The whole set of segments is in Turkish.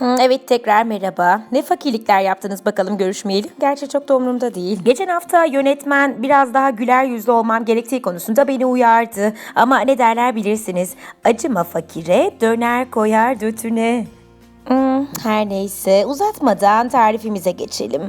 Evet tekrar merhaba. Ne fakirlikler yaptınız bakalım görüşmeyeli? Gerçi çok da umurumda değil. Geçen hafta yönetmen biraz daha güler yüzlü olmam gerektiği konusunda beni uyardı. Ama ne derler bilirsiniz. Acıma fakire, döner koyar dötüne. Hmm, her neyse uzatmadan tarifimize geçelim.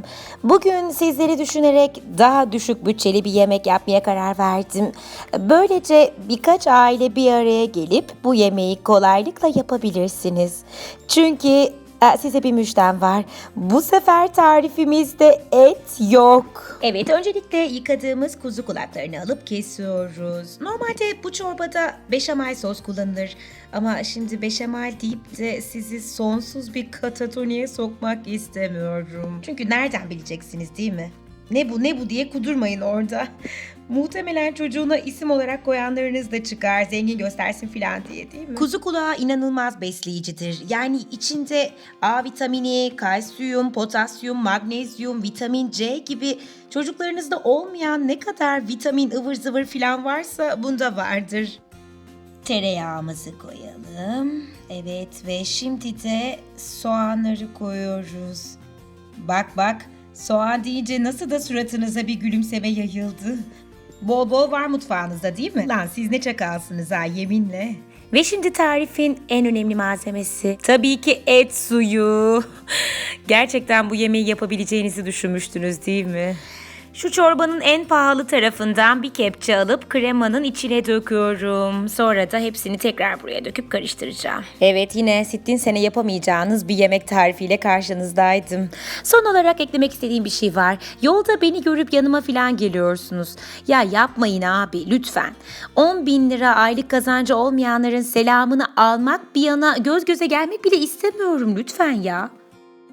Bugün sizleri düşünerek daha düşük bütçeli bir yemek yapmaya karar verdim. Böylece birkaç aile bir araya gelip bu yemeği kolaylıkla yapabilirsiniz. Çünkü size bir müjdem var. Bu sefer tarifimizde et yok. Evet, öncelikle yıkadığımız kuzu kulaklarını alıp kesiyoruz. Normalde bu çorbada beşamel sos kullanılır. Ama şimdi beşamel deyip de sizi sonsuz bir katatoniye sokmak istemiyorum. Çünkü nereden bileceksiniz değil mi? Ne bu ne bu diye kudurmayın orada. Muhtemelen çocuğuna isim olarak koyanlarınız da çıkar zengin göstersin filan diye değil mi? Kuzu kulağı inanılmaz besleyicidir. Yani içinde A vitamini, kalsiyum, potasyum, magnezyum, vitamin C gibi çocuklarınızda olmayan ne kadar vitamin ıvır zıvır filan varsa bunda vardır. Tereyağımızı koyalım. Evet ve şimdi de soğanları koyuyoruz. Bak bak soğan deyince nasıl da suratınıza bir gülümseme yayıldı. Bol bol var mutfağınızda değil mi? Lan siz ne çakalsınız ha yeminle. Ve şimdi tarifin en önemli malzemesi tabii ki et suyu. Gerçekten bu yemeği yapabileceğinizi düşünmüştünüz değil mi? Şu çorbanın en pahalı tarafından bir kepçe alıp kremanın içine döküyorum. Sonra da hepsini tekrar buraya döküp karıştıracağım. Evet yine sittin sene yapamayacağınız bir yemek tarifiyle karşınızdaydım. Son olarak eklemek istediğim bir şey var. Yolda beni görüp yanıma falan geliyorsunuz. Ya yapmayın abi lütfen. 10 bin lira aylık kazancı olmayanların selamını almak bir yana göz göze gelmek bile istemiyorum lütfen ya.